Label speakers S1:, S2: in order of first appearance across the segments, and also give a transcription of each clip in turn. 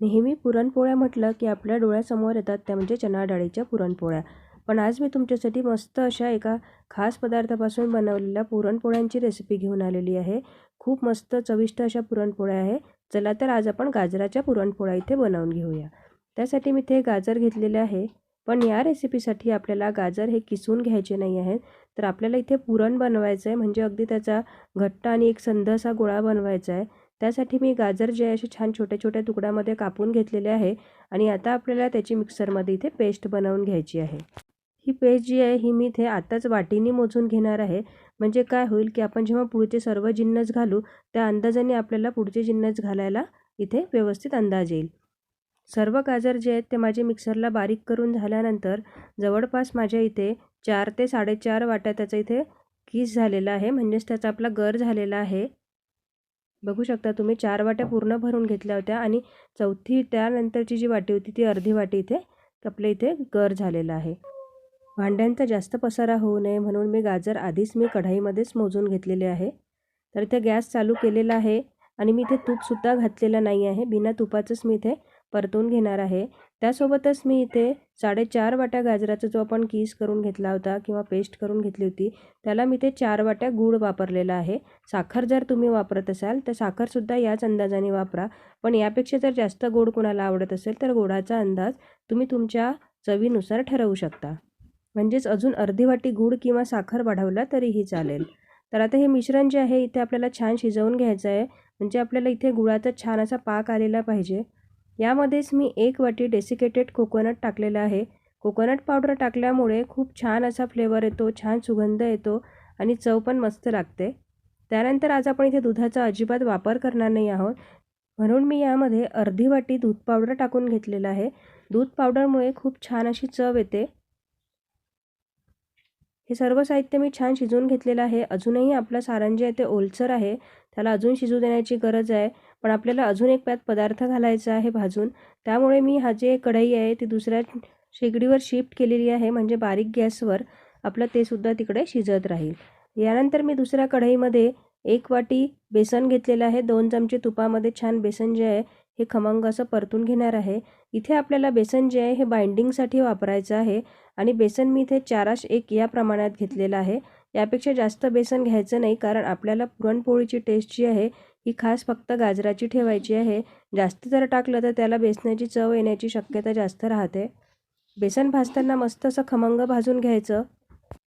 S1: नेहमी पुरणपोळ्या म्हटलं की आपल्या डोळ्यासमोर येतात त्या म्हणजे चणा डाळीच्या पुरणपोळ्या. पण आज मी तुमच्यासाठी मस्त अशा एका खास पदार्थापासून बनवलेल्या पुरणपोळ्यांची रेसिपी घेऊन आलेली आहे. खूप मस्त चविष्ट अशा पुरणपोळ्या आहे. चला तर आज आपण गाजराच्या पुरणपोळ्या इथे बनवून घेऊया. त्यासाठी मी इथे गाजर घेतलेले आहे. पण या रेसिपीसाठी आपल्याला गाजर हे किसून घ्यायचे नाही आहेत. तर आपल्याला इथे पुरण बनवायचं आहे म्हणजे अगदी त्याचा घट्ट आणि एक संध असा गोळा बनवायचा आहे त्यासाठी मी गाजर जे आहे असे छान छोट्या छोट्या तुकड्यामध्ये कापून घेतलेले आहे आणि आता आपल्याला त्याची मिक्सरमध्ये इथे पेस्ट बनवून घ्यायची आहे. ही पेस्ट जी आहे ही मी इथे आताच वाटीने मोजून घेणार आहे. म्हणजे काय होईल की आपण जेव्हा पुढचे सर्व जिन्नस घालू त्या अंदाजाने आपल्याला पुढचे जिन्नस घालायला इथे व्यवस्थित अंदाज येईल. सर्व गाजर जे आहेत ते माझे मिक्सरला बारीक करून झाल्यानंतर जवळपास माझ्या इथे चार ते साडेचार वाट्या त्याचा इथे किस झालेला आहे. म्हणजेच त्याचा आपला गर झालेला आहे. बघू शकता तुम्ही चार वाट्या पूर्ण भरून घेतल्या होत्या आणि चौथी त्यानंतरची जी वाटी होती ती अर्धी वाटी इथे आपल्या इथे गर झालेला आहे. भांड्यांचा जास्त पसारा होऊ नये म्हणून मी गाजर आधीच मी कढाईमध्येच मोजून घेतलेले आहे. तर इथे गॅस चालू केलेला आहे आणि मी इथे तूपसुद्धा घातलेलं नाही आहे. बिना तुपाचंच मी इथे परतून घेणार आहे. त्यासोबतच मी इथे साडेचार वाट्या गाजराचा जो आपण कीस करून घेतला होता किंवा पेस्ट करून घेतली होती त्याला मी ते चार वाट्या गूळ वापरलेला आहे. साखर जर तुम्ही वापरत असाल तर साखरसुद्धा याच अंदाजाने वापरा. पण यापेक्षा जर जास्त गोड कोणाला आवडत असेल तर गोडाचा अंदाज तुम्ही तुमच्या चवीनुसार ठरवू शकता. म्हणजेच अजून अर्धी वाटी गूळ किंवा साखर वाढवला तरीही चालेल. तर आता हे मिश्रण जे आहे इथे आपल्याला छान शिजवून घ्यायचं आहे. म्हणजे आपल्याला इथे गुळाचा छान असा पाक आलेला पाहिजे. यामध्येच मी एक वाटी डेसिकेटेड कोकोनट टाकलेलं आहे. कोकोनट पावडर टाकल्यामुळे खूप छान असा फ्लेवर येतो छान सुगंध येतो आणि चव पण मस्त लागते. त्यानंतर आज आपण इथे दुधाचा अजिबात वापर करणार नाही आहोत. म्हणून मी यामध्ये अर्धी वाटी दूध पावडर टाकून घेतलेलं आहे. दूध पावडरमुळे खूप छान अशी चव येते. हे सर्व साहित्य मी छान शिजवून घेतलेलं आहे. अजूनही आपलं सारण जे आहे ते ओलसर आहे. त्याला अजून शिजू देण्याची गरज आहे. पण आपल्याला अजून एक त्यात पदार्थ घालायचा आहे भाजून. त्यामुळे मी हा जे कढई आहे ती दुसऱ्या शेगडीवर शिफ्ट केलेली आहे. म्हणजे बारीक गॅसवर आपलं ते सुद्धा तिकडे शिजत राहील. यानंतर मी दुसऱ्या कढईमध्ये एक वाटी बेसन घेतलेलं आहे. दोन चमचे तुपामध्ये छान बेसन जे आहे हे खमंग असं परतून घेणार आहे. इथे आपल्याला बेसन जे आहे हे बाइंडिंगसाठी वापरायचं आहे. आणि बेसन मी इथे चाराश एक या प्रमाणात घेतलेलं आहे. यापेक्षा जास्त बेसन घ्यायचं नाही कारण आपल्याला पुरणपोळीची टेस्ट जी आहे ही खास फक्त गाजराची ठेवायची आहे. जास्त जर टाकलं तर त्याला बेसनाची चव येण्याची शक्यता जास्त राहते. बेसन भाजताना मस्त असं खमंग भाजून घ्यायचं.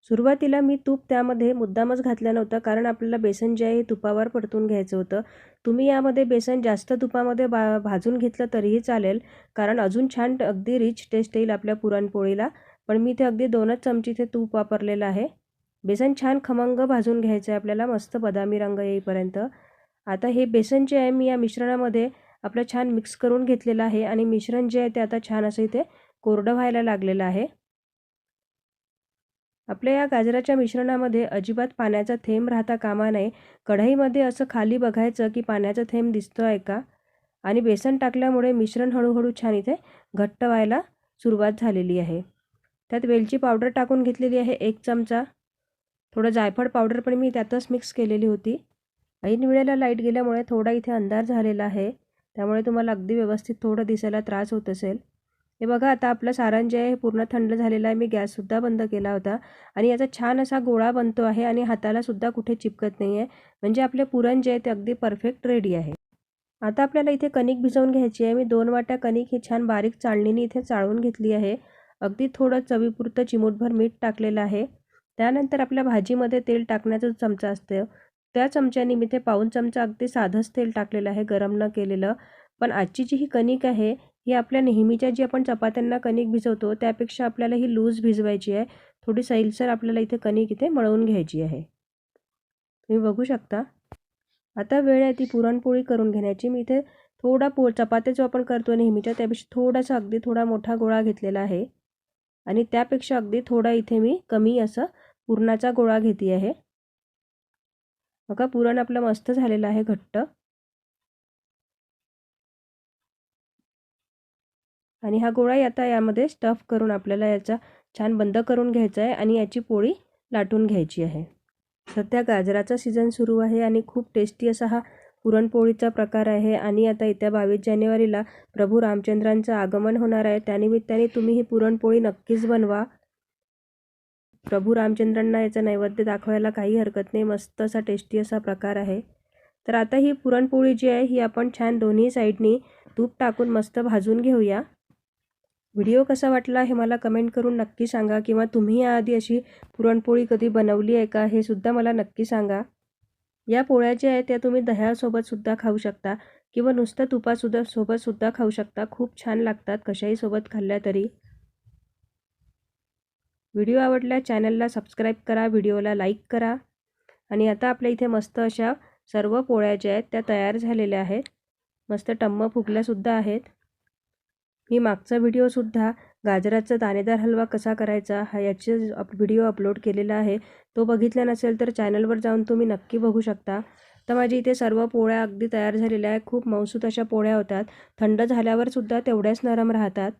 S1: सुरुवातीला मी तूप त्यामध्ये मुद्दामच घातलं नव्हतं कारण आपल्याला बेसन जे आहे हे तुपावर परतून घ्यायचं होतं. तुम्ही यामध्ये बेसन जास्त तुपामध्ये बा भाजून घेतलं तरीही चालेल कारण अजून छान अगदी रिच टेस्ट येईल आपल्या पुरणपोळीला. पण मी ते अगदी दोनच चमची इथे तूप वापरलेलं आहे. बेसन छान खमंग भाजून घ्यायचं आहे आपल्याला मस्त बदामी रंग येईपर्यंत. आता हे बेसन जे आहे मी या मिश्रणामध्ये आपलं छान मिक्स करून घेतलेलं आहे आणि मिश्रण जे आहे ते आता छान असं इथे कोरडं व्हायला लागलेलं आहे. आपल्या या गाजराच्या मिश्रणामध्ये अजिबात पाण्याचा थेंब राहता कामा नये. कढईमध्ये असं खाली बघायचं की पाण्याचा थेंब दिसतो आहे का? आणि बेसन टाकल्यामुळे मिश्रण हळूहळू छान इथे घट्ट व्हायला सुरुवात झालेली आहे. त्यात वेलची पावडर टाकून घेतलेली आहे एक चमचा. थोडं जायफळ पावडर पण मी त्यातच मिक्स केलेली होती. ऐन वेळेला लाइट गेल्यामुळे थोडा इथे अंधार झालेला आहे. त्यामुळे तुम्हाला अगदी व्यवस्थित थोडं दिसायला त्रास होत असेल. हे बघा आता आपलं सारण जे आहे पूर्ण थंड झालेलं आहे. मी गॅससुद्धा बंद केला होता. आणि याचा छान असा गोळा बनतो आहे आणि हातालासुद्धा कुठे चिपकत नाही आहे म्हणजे आपले पुरण जे आहे ते अगदी परफेक्ट रेडी आहे. आता आपल्याला इथे कणिक भिजवून घ्यायची आहे. मी दोन वाट्या कणिक ही छान बारीक चाळणीने इथे चाळून घेतली आहे. अगदी थोडं चवीपुरतं चिमूटभर मीठ टाकलेलं आहे. त्यानंतर आपल्या भाजीमध्ये तेल टाकण्याचा जो चमचा असतो त्या चमच्याने मी ते पाऊन चमचा अगदी साधंच तेल टाकलेलं आहे गरम न केलेलं. पण आजची जी ही कणिक आहे ही आपल्या नेहमीच्या जी आपण चपात्यांना कणिक भिजवतो त्यापेक्षा आपल्याला ही लूज भिजवायची आहे. थोडी सैलसर आपल्याला इथे कणिक इथे मळवून घ्यायची आहे. तुम्ही बघू शकता. आता वेळ आहे ती पुरणपोळी करून घेण्याची. मी इथे थोडा पो चपात्या जो आपण करतो नेहमीच्या त्यापेक्षा थोडासा अगदी थोडा मोठा गोळा घेतलेला आहे. आणि त्यापेक्षा अगदी थोडा इथे मी कमी असं पुरणाचा गोळा घेते आहे. बघा पुरण आपलं मस्त झालेलं आहे घट्ट. आणि हा गोळाही आता यामध्ये स्टफ करून आपल्याला याचा छान बंद करून घ्यायचा आहे आणि याची पोळी लाटून घ्यायची आहे. सध्या गाजराचा सीझन सुरू आहे आणि खूप टेस्टी असा हा पुरणपोळीचा प्रकार आहे आणि आता येत्या बावीस जानेवारीला प्रभू रामचंद्रांचं आगमन होणार आहे. त्यानिमित्ताने तुम्ही ही पुरणपोळी नक्कीच बनवा. प्रभू रामचंद्रांना याचा नैवेद्य दाखवायला काही हरकत नाही. मस्त असा टेस्टी असा प्रकार आहे. तर आता ही पुरणपोळी जी आहे ही आपण छान दोन्ही साईडनी तूप टाकून मस्त भाजून घेऊया. व्हिडिओ कसा वाटला हे मला कमेंट करून नक्की सांगा किंवा तुम्ही याआधी अशी पुरणपोळी कधी बनवली आहे का हे सुद्धा मला नक्की सांगा. या पोळ्या ज्या आहेत त्या तुम्ही दह्यासोबतसुद्धा खाऊ शकता किंवा नुसतं तुपासुद्धा सोबतसुद्धा खाऊ शकता. खूप छान लागतात कशाही सोबत खाल्ल्या तरी. व्हिडिओ आवडल्या चॅनलला सबस्क्राईब करा व्हिडिओला लाईक करा. आणि आता आपल्या इथे मस्त अशा सर्व पोळ्या ज्या आहेत त्या तयार झालेल्या आहेत. मस्त टम्म फुगल्यासुद्धा आहेत. मी मागचा व्हिडिओसुद्धा गाजराचा दाणेदार हलवा कसा करायचा हा याचे व्हिडिओ अपलोड केलेला आहे. तो बघितला नसेल तर चॅनलवर जाऊन तुम्ही नक्की बघू शकता. तर माझी इथे सर्व पोळ्या अगदी तयार झालेल्या आहे खूप मौसूत अशा पोळ्या होतात. थंड झाल्यावरसुद्धा तेवढ्याच नरम राहतात.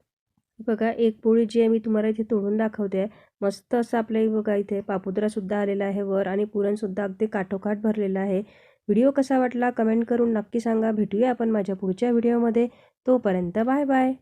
S1: बघा एक पोळी जी आहे मी तुम्हाला इथे तोडून दाखवते. मस्त असं आपल्या बघा इथे पापुद्रासुद्धा आलेला आहे वर आणि पुरणसुद्धा अगदी काठोकाठ भरलेला आहे. व्हिडिओ कसा वाटला? कमेंट करून नक्की सांगा. भेटूया आपण माझ्या पुढच्या व्हिडिओमध्ये तोपर्यंत बाय बाय.